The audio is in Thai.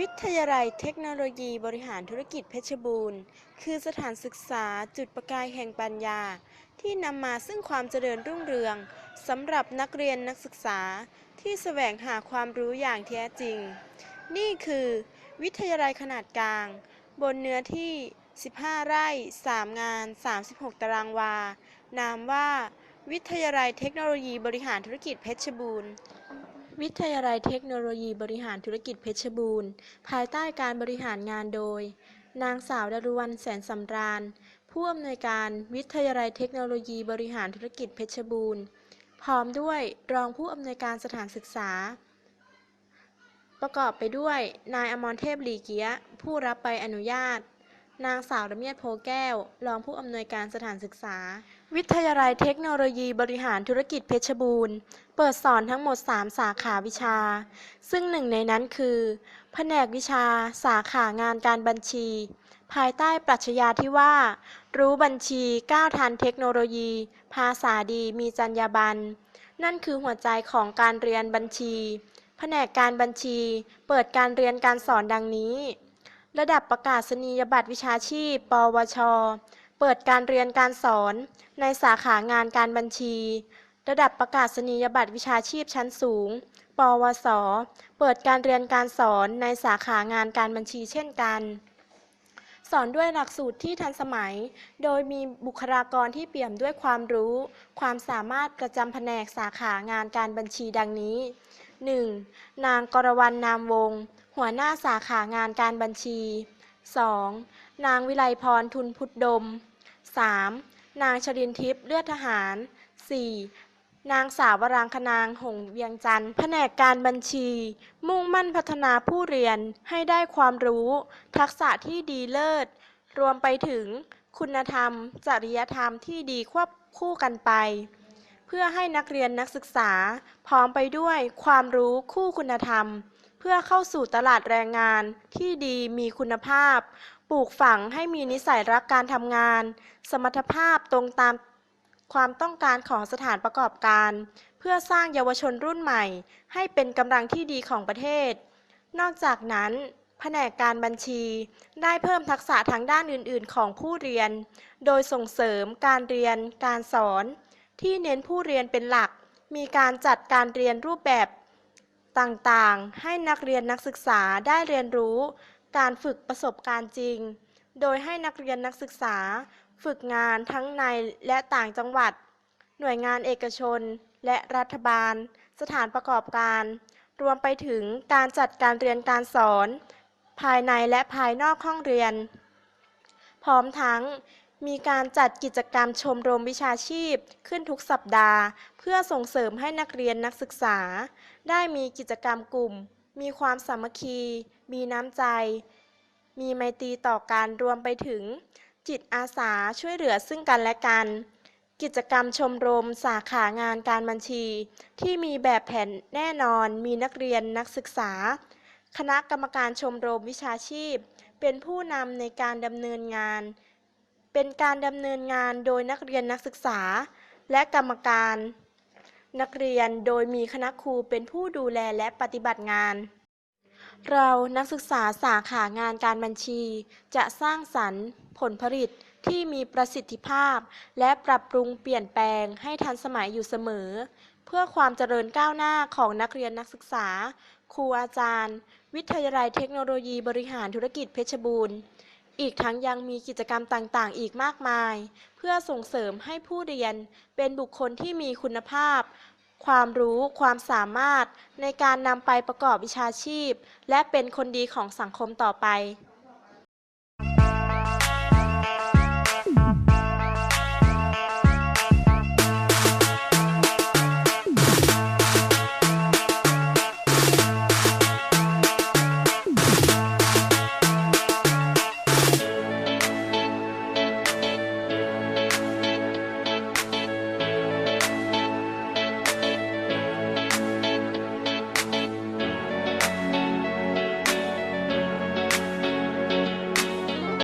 วิทยาลัยเทคโนโลยีบริหารธุรกิจเพชรบูรณ์ คือสถานศึกษาจุดประกายแห่งปัญญา ที่นำมาซึ่งความเจริญรุ่งเรืองสำหรับนักเรียนนักศึกษาที่แสวงหาความรู้อย่างแท้จริง นี่คือวิทยาลัยขนาดกลาง บนเนื้อที่ 15 ไร่ 3 งาน 36 ตารางวา นามว่า วิทยาลัยเทคโนโลยีบริหารธุรกิจเพชรบูรณ์ วิทยาลัยเทคโนโลยีบริหารธุรกิจเพชรบูรณ์ ภายใต้การบริหารงานโดย นางสาวดารุวรรณแสนสำราญ ผู้อำนวยการวิทยาลัยเทคโนโลยีบริหารธุรกิจเพชรบูรณ์ พร้อมด้วยรองผู้อำนวยการสถานศึกษา ประกอบไปด้วย นายอมรเทพหลีเกียผู้รับใบอนุญาต นางสาวระเมียดโพแก้ว รองผู้อำนวยการสถานศึกษา วิทยาลัยเทคโนโลยีบริหารธุรกิจเพชรบูรณ์ เปิดสอนทั้งหมด 3 สาขาวิชา ซึ่งหนึ่งในนั้นคือ แผนกวิชาสาขางานการบัญชี ภายใต้ปรัชญาที่ว่า รู้บัญชีก้าวทันเทคโนโลยี ภาษาดีมีจรรยาบรรณนั่นคือหัวใจของการเรียนบัญชี แผนกการบัญชี เปิดการเรียนการสอนดังนี้ ระดับประกาศนียบัตรวิชาชีพ ปวช เปิดการเรียนการสอนในสาขางานการบัญชี ระดับประกาศนียบัตรวิชาชีพชั้นสูง ปวส เปิดการเรียนการสอนในสาขางานการบัญชีเช่นกัน สอนด้วยหลักสูตรที่ทันสมัย โดยมีบุคลากรที่เปี่ยมด้วยความรู้ ความสามารถประจำแผนกสาขางานการบัญชีดังนี้ 1. นางกรวรรณนามวงศ์ หัวหน้าสาขางานการบัญชี 2. นางวิไลพรทุนพุทธดม 3. นางชรินทิพย์เลือดทหาร 4. นางสาววรางคนางหงเวียงจันทร์แผนกการบัญชี มุ่งมั่นพัฒนาผู้เรียนให้ได้ความรู้ ทักษะที่ดีเลิศ รวมไปถึง คุณธรรม จริยธรรมที่ดีควบคู่กันไป เพื่อให้นักเรียนนักศึกษา พร้อมไปด้วยความรู้คู่คุณธรรม พื่อเข้าสู่ตลาดแรงงานที่ดีมีคุณภาพ ปลูกฝังให้มีนิสัยรักการทำงาน สมรรถภาพตรงตามความต้องการของสถานประกอบการ เพื่อสร้างเยาวชนรุ่นใหม่ ให้เป็นกำลังที่ดีของประเทศ นอกจากนั้น แผนกการบัญชี ได้เพิ่มทักษะทางด้านอื่น ๆ ของผู้เรียน โดยส่งเสริมการเรียนการสอน ที่เน้นผู้เรียนเป็นหลัก มีการจัดการเรียนรูปแบบ ต่างๆ ให้นักเรียนนักศึกษาได้เรียนรู้ การฝึกประสบการณ์จริง โดยให้นักเรียนนักศึกษา ฝึกงานทั้งในและต่างจังหวัด หน่วยงานเอกชน และรัฐบาล สถานประกอบการ รวมไปถึงการจัดการเรียนการสอน ภายในและภายนอกห้องเรียน พร้อมทั้ง มีการจัดกิจกรรมชมรมวิชาชีพขึ้นทุกสัปดาห์ เพื่อส่งเสริมให้นักเรียนนักศึกษา ได้มีกิจกรรมกลุ่ม มีความสามัคคี มีน้ำใจ มีไมตรีต่อกันรวมไปถึง จิตอาสาช่วยเหลือซึ่งกันและกัน กิจกรรมชมรมสาขางานการบัญชี ที่มีแบบแผนแน่นอน มีนักเรียนนักศึกษา คณะกรรมการชมรมวิชาชีพ เป็นผู้นำในการดำเนินงาน เป็นการดำเนินงานโดยนักเรียนนักศึกษา และกรรมการ นักเรียนโดยมีคณะครูเป็นผู้ดูแลและปฏิบัติงาน เรานักศึกษาสาขางานการบัญชี จะสร้างสรรค์ ผลผลิตที่มีประสิทธิภาพ และปรับปรุงเปลี่ยนแปลงให้ทันสมัยอยู่เสมอ เพื่อความเจริญก้าวหน้าของนักเรียนนักศึกษา ครูอาจารย์ วิทยาลัยเทคโนโลยีบริหารธุรกิจเพชรบูรณ์ อีกทั้งยังมีกิจกรรมต่างๆ อีกมากมาย เพื่อส่งเสริมให้ผู้เรียนเป็นบุคคลที่มีคุณภาพ ความรู้ความสามารถในการนำไปประกอบวิชาชีพ และเป็นคนดีของสังคมต่อไป